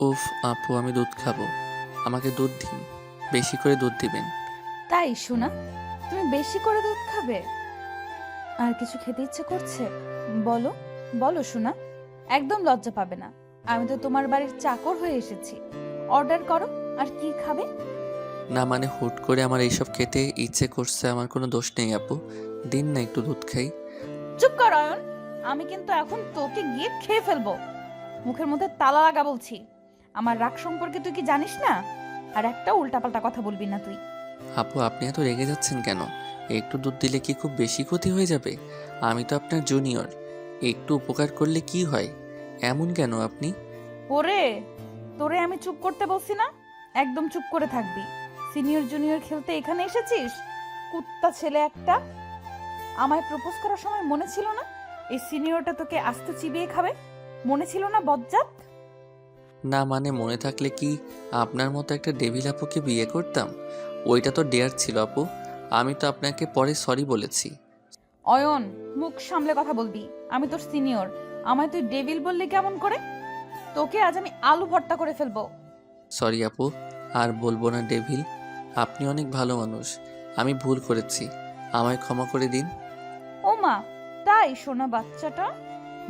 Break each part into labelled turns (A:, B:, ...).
A: উফ আপু আমি দুধ খাব। আমাকে দুধ দিন। বেশি করে দুধ দিবেন।
B: তাই শোনা তুমি বেশি করে দুধ খাবে? আর কিছু খেতে ইচ্ছে করছে? বলো বলো শোনা একদম লজ্জা পাবে না। আমি তো তোমার বাড়ির চাকর হয়ে এসেছি। অর্ডার করো আর কি খাবে?
A: না মানে হুট করে আমার এইসব খেতে ইচ্ছে করছে আমার কোনো দোষ নেই আপু। দিন না একটু দুধ খাই।
B: চুপ কর অয়ন। আমি কিন্তু এখন তোকে গিয়ে খেয়ে ফেলব। মুখের মধ্যে তালা লাগা বলছি। আমার রাগ সম্পর্কে তুই কি জানিস না? আর একটা উল্টাপাল্টা কথা বলবি না তুই।
A: আপু আপনি এত রেগে যাচ্ছেন কেন? একটু দুধ দিলে কি খুব বেশি ক্ষতি হয়ে যাবে? আমি তো আপনার জুনিয়র একটু উপকার করলে কি হয়? এমন কেন আপনি?
B: ওরে তোরে আমি চুপ করতে বলছি না? একদম চুপ করে থাকবি। সিনিয়র জুনিয়র খেলতে এখানে এসেছিস? কুত্তা ছেলে একটা। আমায় প্রপোজ করার সময় মনে ছিল না? এই সিনিয়রটা তোকে আস্ত চিবিয়ে খাবে? মনে ছিল না বজ্জাত?
A: না মানে মনে থাকলে কি আপনার মতো একটা ডেভিল আপুকে বিয়ে করতাম? ওইটা তো ডেয়ার ছিল আপু। আমি তো আপনাকে পরে সরি বলেছি।
B: অয়ন মুখ সামলে কথা বলবি। আমি তোর সিনিয়র আমায় তুই ডেভিল বললি কেমন করে? তোকে আজ আমি আলু ভর্তা করে ফেলব।
A: সরি আপু আর বলব না ডেভিল আপনি অনেক ভালো মানুষ। আমি ভুল করেছি। আমায় ক্ষমা করে দিন।
B: ও মা তাই সোনা বাচ্চাটা?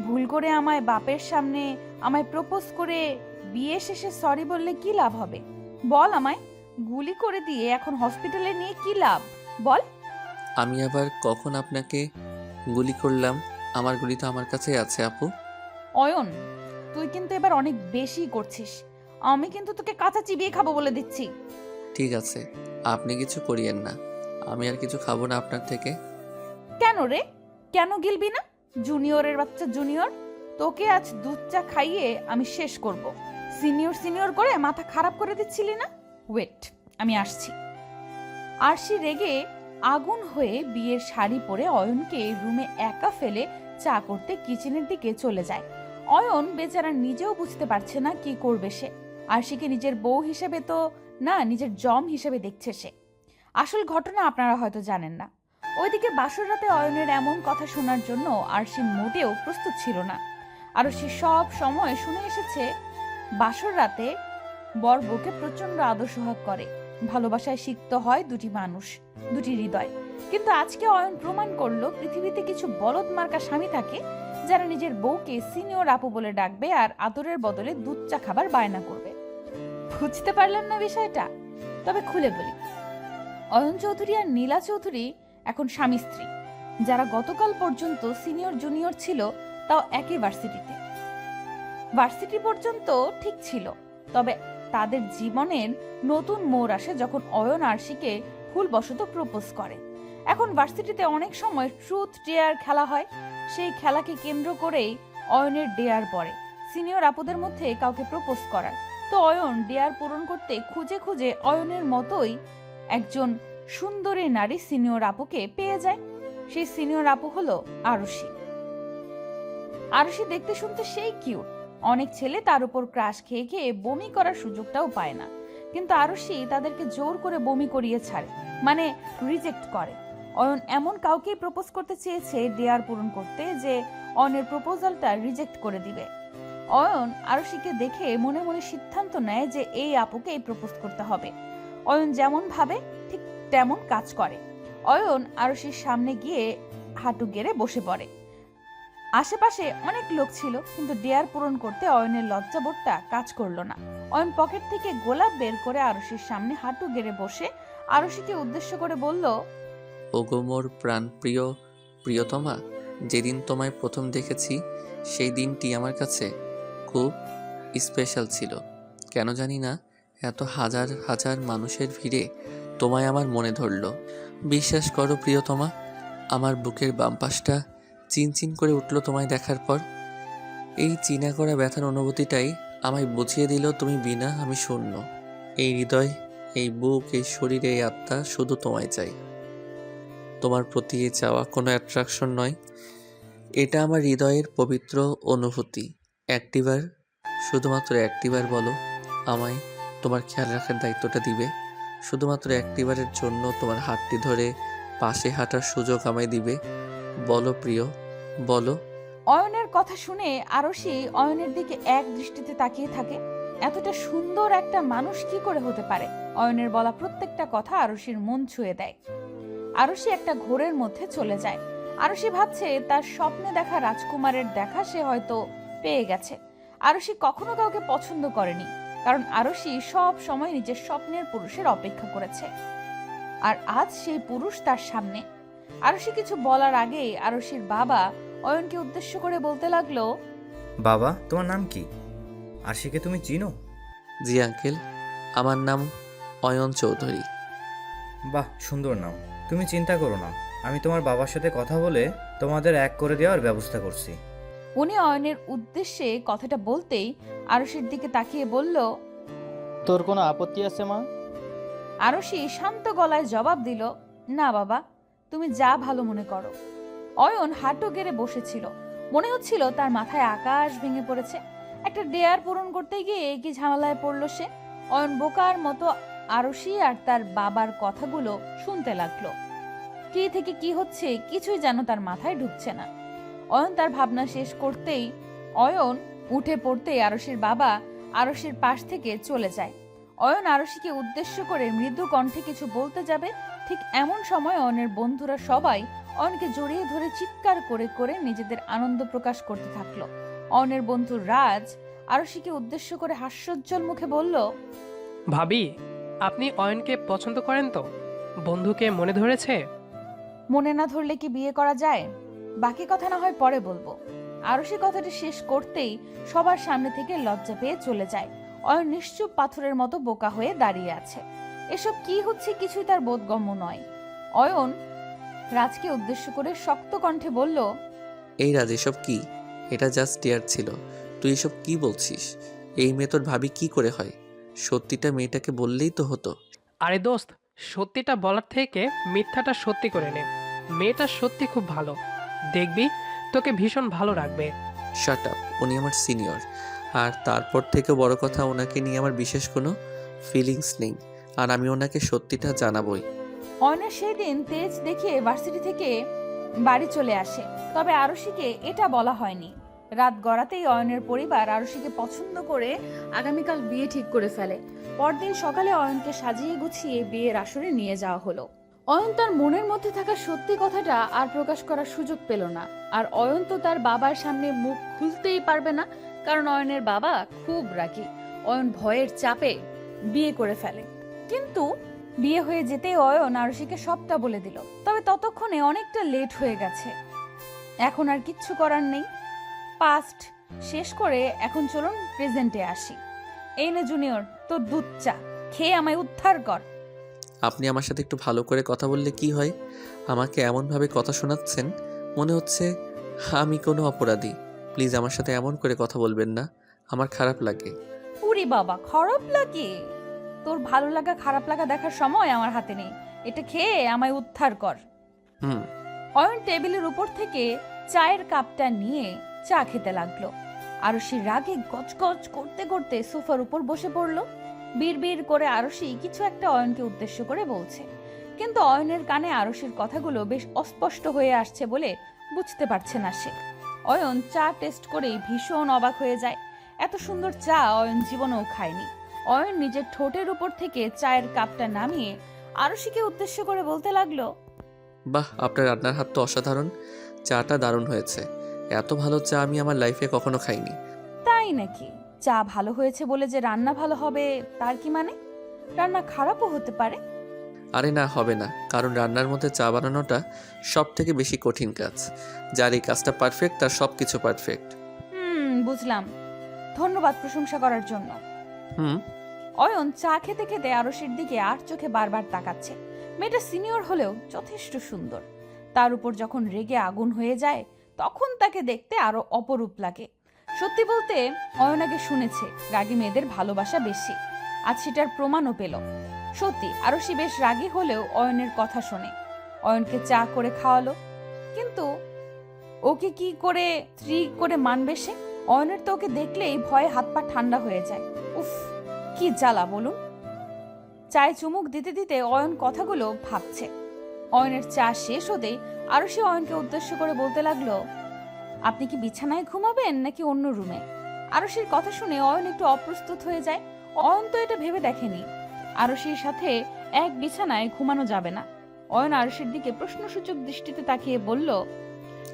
B: ভুল করে আমায় বাপের সামনে আমায় প্রপোজ করে বিয়ে শেষে সরি বললে কি লাভ হবে? বল আমায় গুলি করে দিয়ে এখন হসপিটালে নিয়ে কি লাভ? বল।
A: আমি আবার কখন আপনাকে গুলি করলাম? আমার গুলি তো আমার কাছেই আছে আপু।
B: অয়ন তুই কিন্তু এবার অনেক বেশি করছিস। আমি কিন্তু তোকে কাঁচা চিবিয়ে খাব বলে দিচ্ছি।
A: ঠিক আছে আপনি কিছু করিয়েন না। আমি আর কিছু খাব না আপনার থেকে।
B: কেন রে? কেন গিলবি না? জুনিয়রের বাচ্চা জুনিয়র, তোকে আজ দুধ চা খাইয়ে আমি শেষ করব। সিনিয়র সিনিয়র করে মাথা খারাপ করে দিচ্ছিলি না? ওয়েট আমি আসছি। আরশি রেগে আগুন হয়ে বিয়ের শাড়ি পরে অয়নকে রুমে একা ফেলে চা করতে কিচেনের দিকে চলে যায়। অয়ন বেচারা নিজেও বুঝতে পারছে না কি করবে সে। আরশিকে নিজের বউ হিসেবে তো না, নিজের জম হিসেবে দেখছে সে। আসল ঘটনা আপনারা হয়তো জানেন না। ওইদিকে বাসর রাতে অয়নের এমন কথা শোনার জন্য আরশি মোটেও প্রস্তুত ছিল না। আর সে সব সময় শুনে এসেছে, বাসর রাতে বর বউকে প্রচণ্ড আদর সোহাগ করে। ভালোবাসায় সিক্ত হয় দুটি মানুষ, দুটি হৃদয়। কিন্তু আজকে অয়ন প্রমাণ করল পৃথিবীতে কিছু বলদ মার্কা স্বামী থাকে, যারা নিজের বউকে সিনিয়র আপু বলে ডাকবে আর আদরের বদলে দুধ চা খাবার বায়না করবে। বুঝতে পারলেন না বিষয়টা, তবে খুলে বলি। অয়ন চৌধুরী আর নীলা চৌধুরী এখন স্বামী স্ত্রী। যারা গতকাল পর্যন্ত সিনিয়র জুনিয়র ছিল, তাও একই ভার্সিটিতে। ভার্সিটি পর্যন্ত ঠিক ছিল, তবে তাদের জীবনের নতুন মোড় আসে যখন অয়ন আরশিকে ভুলবশত প্রপোজ করে। এখন ভার্সিটিতে অনেক সময় ট্রুথ ডেয়ার খেলা হয়। সেই খেলাকে কেন্দ্র করেই অয়নের ডেয়ার পড়ে। সিনিয়র আপুদের মধ্যে কাউকে প্রপোজ করার। তো অয়ন ডেয়ার পূরণ করতে খুঁজে খুঁজে অয়নের মতোই একজন সুন্দরী নারী সিনিয়র আপুকে পেয়ে যায়। সেই সিনিয়র আপু হলো আরুষি আরুষি দেখতে শুনতে সেই কিউট। অনেক ছেলে তার উপর ক্রাশ খেয়ে খেয়ে বমি করার সুযোগটাও পায় না। কিন্তু আরুষি তাদেরকে জোর করে বমি করিয়ে ছাড়ে মানে রিজেক্ট করে। অয়ন এমন কাউকেই প্রপোজ করতে চেয়েছে ডেয়ার পূরণ করতে, যে অয়নের প্রপোজালটা রিজেক্ট করে দিবে। অয়ন আরুষিকে দেখে মনে মনে সিদ্ধান্ত নেয় যে এই আপুকেই প্রপোজ করতে হবে। অয়ন যেমন ভাবে তেমন কাজ করে। অয়ন আরশির সামনে গিয়ে হাঁটু গেড়ে বসে পড়ে। আশেপাশে অনেক লোক ছিল, কিন্তু ডেয়ার পূরণ করতে অয়নের লজ্জাবোধটা কাজ করল না। অয়ন পকেট থেকে গোলাপ বের করে আরশির সামনে হাঁটু গেড়ে বসে আরশিকে উদ্দেশ্য করে বলল,
A: ওগো মোর প্রাণপ্রিয় প্রিয়তমা, যেদিন তোমায় প্রথম দেখেছি, সেই দিনটি আমার কাছে খুব স্পেশাল ছিল। কেন জানি না, এত হাজার হাজার মানুষের ভিড়ে তোমায় আমার মনে ধরলো। বিশ্বাস করো প্রিয়তমা, আমার বুকের বাম পাশটা চিনচিন করে উঠল তোমায় দেখার পর। এই চিনা করা ব্যথার অনুভূতিটাই আমায় বুঝিয়ে দিল তুমি বিনা আমি শূন্য। এই হৃদয়, এই বুক, এই শরীর, এই আত্মা শুধু তোমায় চাই। তোমার প্রতি এ চাওয়া কোনো অ্যাট্রাকশন নয়। এটা আমার হৃদয়ের পবিত্র অনুভূতি। একটিবার শুধুমাত্র একটিবার বলো, আমায় তোমার খেয়াল রাখার দায়িত্বটা দিবে। শুধুমাত্র একটিবারের জন্য তোমার হাতটি ধরে পাশে হাঁটার সুযোগ আমায় দিবে। বলো প্রিয়, বলো।
B: অয়নের কথা শুনে আরশি অয়নের দিকে এক দৃষ্টিতে তাকিয়ে থাকে। এতটা সুন্দর একটা মানুষ কি করে হতে পারে? অয়নের বলা প্রত্যেকটা কথা আরশির মন ছুঁয়ে দেয়। আরশি একটা ঘোরের মধ্যে চলে যায়। আরশি ভাবছে তার স্বপ্নে দেখা রাজকুমারের দেখা সে হয়তো পেয়ে গেছে। আরশি কখনো কাউকে পছন্দ করেনি। কারণ আরশি সব সময় নিজের স্বপ্নের পুরুষের অপেক্ষা করেছে। আর আজ সেই পুরুষ তার সামনে। আরশি কিছু বলার আগেই আরশির বাবা অয়নকে উদ্দেশ্য করে বলতে লাগল
C: বাবা তোমার নাম কি? আশিকে তুমি চিনো?
A: জি আঙ্কেল। আমার নাম অয়ন চৌধুরী।
C: বাহ সুন্দর নাম। তুমি চিন্তা করো না। আমি তোমার বাবার সাথে কথা বলে তোমাদের এক করে দেওয়ার ব্যবস্থা করছি।
B: উনি অয়নের উদ্দেশ্যে কথাটা বলতেই আরশির দিকে তাকিয়ে বলল
D: তোর কোনো আপত্তি আছে মা?
B: আরশি শান্ত গলায় জবাব দিল না বাবা তুমি যা ভালো মনে করো। অয়ন হাঁটু গেড়ে বসেছিল। মনে হচ্ছিল তার মাথায় আকাশ ভেঙে পড়েছে। একটা ডেয়ার পূরণ করতে গিয়ে কি ঝামেলায় পড়ল সে। অয়ন বোকার মতো আরশি আর তার বাবার কথাগুলো শুনতে লাগল। কি থেকে কি হচ্ছে কিছুই যেন তার মাথায় ঢুকছে না। অয়ন তার ভাবনা শেষ করতেই অয়ন উঠে পড়তেই আরশির বাবা আরশির পাশ থেকে চলে যায়। অয়ন আরশিকে উদ্দেশ্য করে মৃদু কণ্ঠে কিছু বলতে যাবে ঠিক এমন সময় অয়নের বন্ধুরা সবাই অয়নকে জড়িয়ে ধরে চিৎকার করে করে নিজেদের আনন্দ প্রকাশ করতে থাকল। অয়নের বন্ধু রাজ আরশিকে উদ্দেশ্য করে হাস্যোজ্জ্বল মুখে বলল
E: ভাবি আপনি অয়নকে পছন্দ করেন তো? বন্ধুকে মনে ধরেছে?
B: মনে না ধরলে কি বিয়ে করা যায়? বাকি কথা না হয় পরে বলব। আরশি কথাটি শেষ করতেই সবার সামনে থেকে লজ্জা পেয়ে চলে যায়। অয়ন নিশ্চুপ পাথরের মতো বোকা হয়ে দাঁড়িয়ে আছে। এসব কি হচ্ছে কিছুই তার বোধগম্য নয়। অয়ন রাজকে উদ্দেশ্য করে শক্ত কণ্ঠে বলল
A: এই রাজ এসব কি? এটা জাস্ট টিয়ার ছিল। তুই এসব কি বলছিস? এই মেয়ে তোর ভাবি কি করে হয়? সত্যিটা মেয়েটাকে বললেই তো হতো।
E: আরে দোস্ত সত্যিটা বলার থেকে মিথ্যাটা সত্যি করে নে। মেয়েটা সত্যি খুব ভালো। দেখবি তোকে ভীষণ ভালো রাখবে।
A: শাট আপ উনি আমার সিনিয়র আর তারপর থেকে বড় কথা ওনাকে নিয়ে আমার বিশেষ কোনো ফিলিংস নেই। আর আমি ওনাকে সত্যিটা জানাবই।
B: অয়নের সেই দিন তেজ দেখিয়ে ভার্সিটি থেকে বাড়ি চলে আসে। তবে আরশিকে এটা বলা হয়নি। রাত গড়াতেই অয়নের পরিবার আরশিকে পছন্দ করে আগামীকাল বিয়ে ঠিক করে ফেলে। পরদিন সকালে অয়নকে সাজিয়ে গুছিয়ে বিয়ের আসরে নিয়ে যাওয়া হলো। অয়ন তার মনের মধ্যে থাকা সত্যি কথাটা আর প্রকাশ করার সুযোগ পেল না। আর অয়ন তো তার বাবার সামনে মুখ খুলতেই পারবে না, কারণ অয়নের বাবা খুব রাগী। অয়ন ভয়ের চাপে বিয়ে করে ফেলে। কিন্তু বিয়ে হয়ে যেতেই অয়ন আরশিকে সবটা বলে দিল। তবে ততক্ষণে অনেকটা লেট হয়ে গেছে। এখন আর কিচ্ছু করার নেই। পাস্ট শেষ করে এখন চলুন প্রেজেন্টে আসি। এই নে জুনিয়র তোর দুধ চা। খেয়ে আমায় উদ্ধার কর।
A: আপনি আমার সাথে একটু ভালো করে কথা বললে কি হয়? আমাকে এমনভাবে কথা শোনাচ্ছেন মনে হচ্ছে আমি কোনো অপরাধী। প্লিজ আমার সাথে এমন করে কথা বলবেন না। আমার খারাপ লাগে।
B: উরি বাবা খারাপ লাগে? তোর ভালো লাগা খারাপ লাগা দেখার সময় আমার হাতে নেই। এটা খেয়ে আমায় উদ্ধার কর।
A: হুম।
B: অয়ন টেবিলের উপর থেকে চায়ের কাপটা নিয়ে চা খেতে লাগল। আরশি রাগে গজগজ করতে করতে সোফার উপর বসে পড়ল। বিড়বিড় করে আরশি কিছু একটা অয়নকে উদ্দেশ্য করে বলছে। কিন্তু অয়নের কানে আরশির কথাগুলো বেশ অস্পষ্ট হয়ে আসছে বলে বুঝতে পারছে না সে। অয়ন চা টেস্ট করেই ভীষণ অবাক হয়ে যায়। এত সুন্দর চা অয়ন জীবনেও খায়নি। অয়ন নিজের ঠোঁটের উপর থেকে চায়ের কাপটা নামিয়ে আরশিকে উদ্দেশ্য করে বলতে লাগল
A: বাহ আপনার রান্নার হাত তো অসাধারণ। চাটা দারুণ হয়েছে। এত ভালো চা আমি আমার লাইফে কখনো খাইনি।
B: তাই নাকি? চা ভালো হয়েছে বলে যে রান্না ভালো হবে তার কি মানে? রান্না খারাপও হতে পারে।
A: আরে না হবে না। কারণ রান্নার মধ্যে চা বানানোটা সব থেকে বেশি কঠিন কাজ। যার এই কাজটা পারফেক্ট তার সব কিছু পারফেক্ট
B: হুম বুঝলাম। ধন্যবাদ প্রশংসা করার জন্য।
A: হুম?
B: অয়ন চা খেতে খেতে আরশির দিকে আর চোখে বারবার তাকাচ্ছে। মেয়েটা সিনিয়র হলেও যথেষ্ট সুন্দর। তার উপর যখন রেগে আগুন হয়ে যায় তখন তাকে দেখতে আরও অপরূপ লাগে। সত্যি বলতে, অয়ন আগে শুনেছে রাগী মেয়েদের ভালোবাসা বেশি। আজ সেটার প্রমাণও পেল। সত্যি আরশি বেশ রাগী হলেও অয়নের কথা শোনে। অয়নকে চা করে খাওয়ালো। কিন্তু ওকে কি করে, স্ত্রী করে মানবে সে? অয়নের তো ওকে দেখলেই ভয়ে হাত পা ঠান্ডা হয়ে যায়। উফ, কি জ্বালা বলুন। চায়ে চুমুক দিতে দিতে অয়ন কথাগুলো ভাবছে। অয়নের চা শেষ হতেই আরও সে অয়নকে উদ্দেশ্য করে বলতে লাগল আপনি কি বিছানায় ঘুমাবেন নাকি অন্য রুমে? আরশির কথা শুনে অয়ন একটু অপ্রস্তুত হয়ে যায়। অয়ন তো এটা ভেবে দেখেনি। আরশির সাথে এক বিছানায় ঘুমানো যাবে না। অয়ন আরশির দিকে প্রশ্নসূচক দৃষ্টিতে তাকিয়ে বলল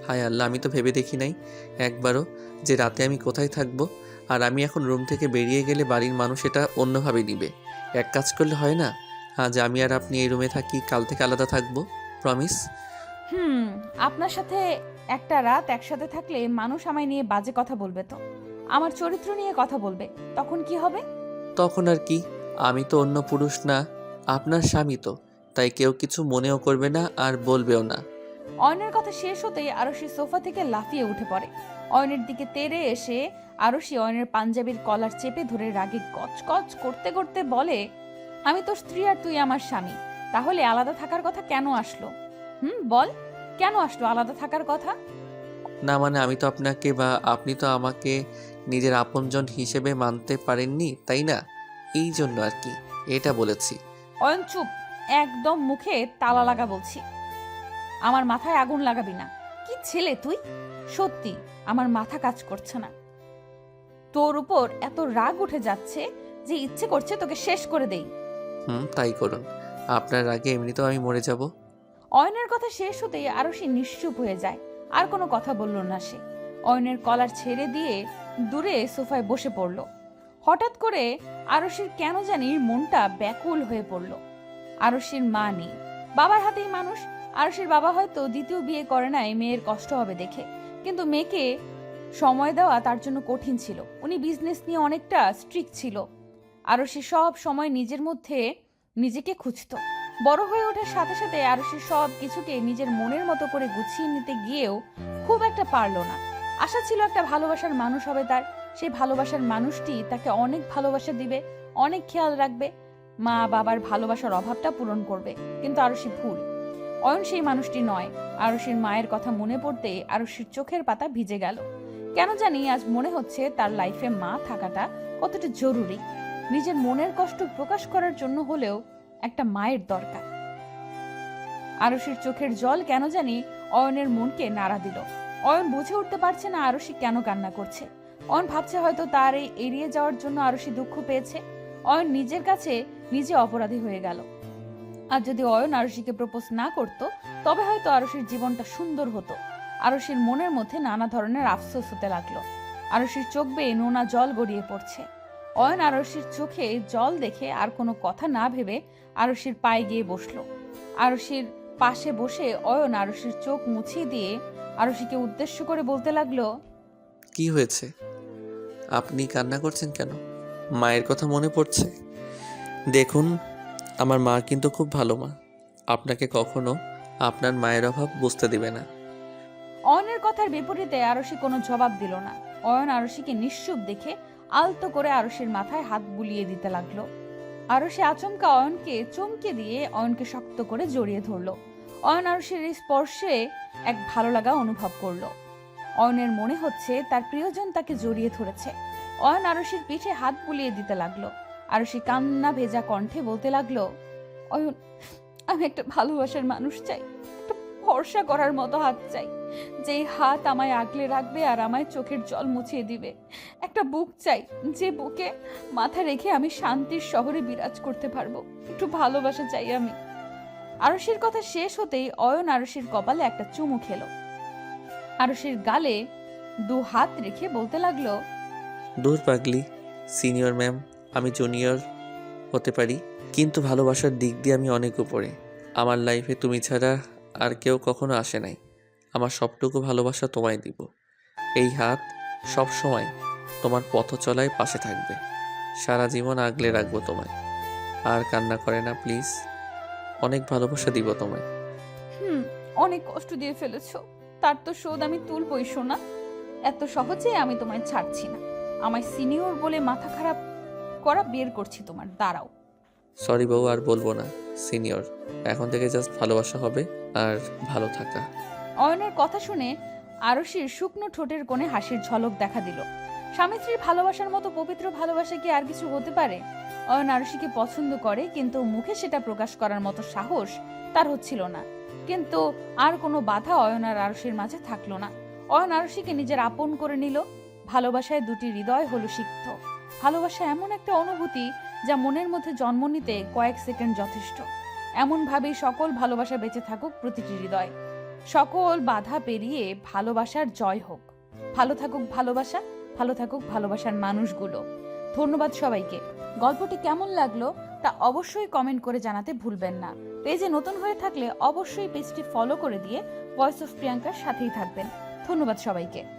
A: হায় আল্লাহ আমি তো ভেবে দেখি নাই একবারও যে রাতে আমি কোথায় থাকব। আর আমি এখন রুম থেকে বেরিয়ে গেলে বাড়ির মানুষ এটা অন্যভাবে নিবে। এক কাজ করলে হয় না? আজ আমি আর আপনি এই রুমে থাকি কাল থেকে আলাদা থাকব প্রমিস।
B: হুম আপনার সাথে একটা রাত একসাথে থাকলে মানুষ আমায় নিয়ে বাজে কথা বলবে তো। আমার চরিত্র নিয়ে কথা বলবে। তখন কি হবে?
A: তখন আর কি? আমি তো অন্য পুরুষ না আপনার স্বামী তো তাই কেউ কিছু মনেও করবে না আর বলবেও না।
B: অয়নের কথা শেষ হতেই আরশি সোফা থেকে লাফিয়ে উঠে পড়ে। অয়নের দিকে তেড়ে এসে আরশি অয়নের পাঞ্জাবির কলার চেপে ধরে রাগে কচকচ করতে করতে বলে আমি তো স্ত্রী আর তুই আমার স্বামী তাহলে আলাদা থাকার কথা কেন আসলো? হুম বল। কেন আসলো? আলাদা থাকার কথা?
A: না মানে আমি তো আপনাকে বা আপনি তো আমাকে নিজের আপনজন হিসেবে মানতে পারেননি তাই না? এই জন্য আর কি এটা বলেছি।
B: অয়ন চুপ। একদম মুখে তালা লাগা বলছি। আমার মাথায় আগুন লাগাবি না। কি ছেলে তুই? সত্যি আমার মাথা কাজ করছে না। তোর উপর এত রাগ উঠে যাচ্ছে যে ইচ্ছে করছে তোকে শেষ করে দেই।
A: হুম তাই করুন। আপনার আগে এমনিতেও আমি মরে যাব।
B: অয়নের কথা শেষ হতেই আরও সে নিশ্চুপ হয়ে যায়। আর কোনো কথা বলল না সে। অয়নের কলার ছেড়ে দিয়ে দূরে সোফায় বসে পড়ল। হঠাৎ করে আরশির কেন জানি মনটা ব্যাকুল হয়ে পড়ল। আরশির মা নেই। বাবার হাতেই মানুষ। আরশির বাবা হয়তো দ্বিতীয় বিয়ে করে নাই, মেয়ের কষ্ট হবে দেখে। কিন্তু মেয়েকে সময় দেওয়া তার জন্য কঠিন ছিল। উনি বিজনেস নিয়ে অনেকটা স্ট্রিক্ট ছিল। আরশি সব সময় নিজের মধ্যে নিজেকে খুঁজতো। বড় হয়ে ওঠার সাথে সাথে আরশি সব কিছুকে নিজের মনের মতো করে গুছিয়ে নিতে গিয়েও খুব একটা পারল না। আশা ছিল একটা ভালোবাসার মানুষ হবে তার। সেই ভালোবাসার মানুষটি তাকে অনেক ভালোবাসা দিবে, অনেক খেয়াল রাখবে। মা বাবার ভালোবাসার অভাবটা পূরণ করবে। কিন্তু আরশি ভুল। অয়ন সেই মানুষটি নয়। আরশির মায়ের কথা মনে পড়তে আরশির চোখের পাতা ভিজে গেল। কেন জানি আজ মনে হচ্ছে তার লাইফে মা থাকাটা কতটা জরুরি। নিজের মনের কষ্ট প্রকাশ করার জন্য হলেও একটা মায়ের দরকার। আরশির চোখের জল কেন জানি অয়নের মনকে নাড়া দিল। অয়ন বুঝে উঠতে পারছে না আরশি কেন কান্না করছে। অয়ন ভাবছে হয়তো তার এই এড়িয়ে যাওয়ার জন্য আরশি দুঃখ পেয়েছে। অয়ন নিজের কাছে নিজে অপরাধী হয়ে গেল। আর যদি অয়ন আরশিকে প্রপোজ না করত, তবে হয়তো আরশির জীবনটা সুন্দর হতো। আরশির মনের মধ্যে নানা ধরনের আফসোস হতে লাগল। আরশির চোখ বেয়ে নোনা জল গড়িয়ে পড়ছে। অয়ন আরশির চোখে জল দেখে আর কোনো কথা না ভেবে আরশির পায়ে গিয়ে বসল। আরশির পাশে বসে অয়ন আরশির চোখ মুছিয়ে দিয়ে আরশিকে উদ্দেশ্য করে বলতে লাগল
A: কি হয়েছে? আপনি কান্না করছেন কেন? মায়ের কথা মনে পড়ছে? দেখুন আমার মা কিন্তু খুব ভালো মা। আপনাকে কখনো আপনার মায়ের অভাব বুঝতে দিবে না।
B: অয়নের কথার বিপরীতে আরশি কোনো জবাব দিল না। অয়ন আরশিকে নিশ্চুপ দেখে আলতো করে আরশির মাথায় হাত বুলিয়ে দিতে লাগল। আরশি আচমকা অয়নকে চমকে দিয়ে অয়নকে শক্ত করে জড়িয়ে ধরলো। অয়ন আরশির এই স্পর্শে এক ভালো লাগা অনুভব করল। অয়নের মনে হচ্ছে তার প্রিয়জন তাকে জড়িয়ে ধরেছে। অয়ন আরশির পিঠে হাত বুলিয়ে দিতে লাগল। আরশি কান্না ভেজা কণ্ঠে বলতে লাগল, অয়ন, আমি একটা ভালোবাসার মানুষ চাই, একটা ভরসা করার মতো হাত চাই। যেই হাত আমায় আগলে রাখবে আর আমায় চোখের জল মুছিয়ে দিবে। একটা বুক চাই, যে বুকে মাথা রেখে আমি শান্তির শহরে বিরাজ করতে পারব। একটু ভালোবাসা চাই আমি। আরশির কথা শেষ হতেই অয়ন আরশির কপালে একটা চুমু খেলো। আরশির গালে দু হাত রেখে বলতে লাগল,
A: দূর পাগলি, সিনিয়র ম্যাম, আমি জুনিয়র হতে পারি, কিন্তু ভালোবাসার দিক দিয়ে আমি অনেক উপরে। আমার লাইফে তুমি ছাড়া আর কেউ কখনো আসে নাই। আমার সবটুকু ভালোবাসা তোমায় দিব। এই হাত সব সময় তোমার পথ চলায় পাশে থাকবে। সারা জীবন আগলে রাখব তোমায়। আর কান্না করে না প্লিজ। অনেক ভালোবাসা দিব তোমায়।
B: হুম অনেক কষ্ট দিয়ে ফেলেছো। তার তো শোধ আমি তুলবই শোনা এত সহজে আমি তোমায় ছাড়ছি না। আমায় সিনিয়র বলে মাথা খারাপ করা বের করছি তোমার। দাঁড়াও।
A: সরি বউ আর বলব না। সিনিয়র। এখন থেকে জাস্ট ভালোবাসা হবে আর ভালো থাকা।
B: অয়নের কথা শুনে আরশির শুকনো ঠোঁটের কোণে হাসির ঝলক দেখা দিল। স্বামী স্ত্রীর ভালোবাসার মতো পবিত্র ভালোবাসা কি আর কিছু হতে পারে? অয়ন আরশিকে পছন্দ করে, কিন্তু মুখে সেটা প্রকাশ করার মতো সাহস তার হচ্ছিল না। কিন্তু আর কোনো বাধা অয়ন আর আরশির মাঝে থাকল না। অয়ন আরশিকে নিজের আপন করে নিল। ভালোবাসায় দুটি হৃদয় হলো সিক্ত। ভালোবাসা এমন একটা অনুভূতি যা মনের মধ্যে জন্ম নিতে কয়েক সেকেন্ড যথেষ্ট। এমনভাবেই সকল ভালোবাসা বেঁচে থাকুক প্রতিটি হৃদয়। সকল বাধা পেরিয়ে ভালোবাসার জয় হোক। ভালো থাকুক ভালোবাসা, ভালো থাকুক ভালোবাসার মানুষগুলো। ধন্যবাদ সবাইকে। গল্পটি কেমন লাগল তা অবশ্যই কমেন্ট করে জানাতে ভুলবেন না। পেজে নতুন হয়ে থাকলে অবশ্যই পেজটি ফলো করে দিয়ে ভয়েস অফ প্রিয়াঙ্কার সাথেই থাকবেন। ধন্যবাদ সবাইকে।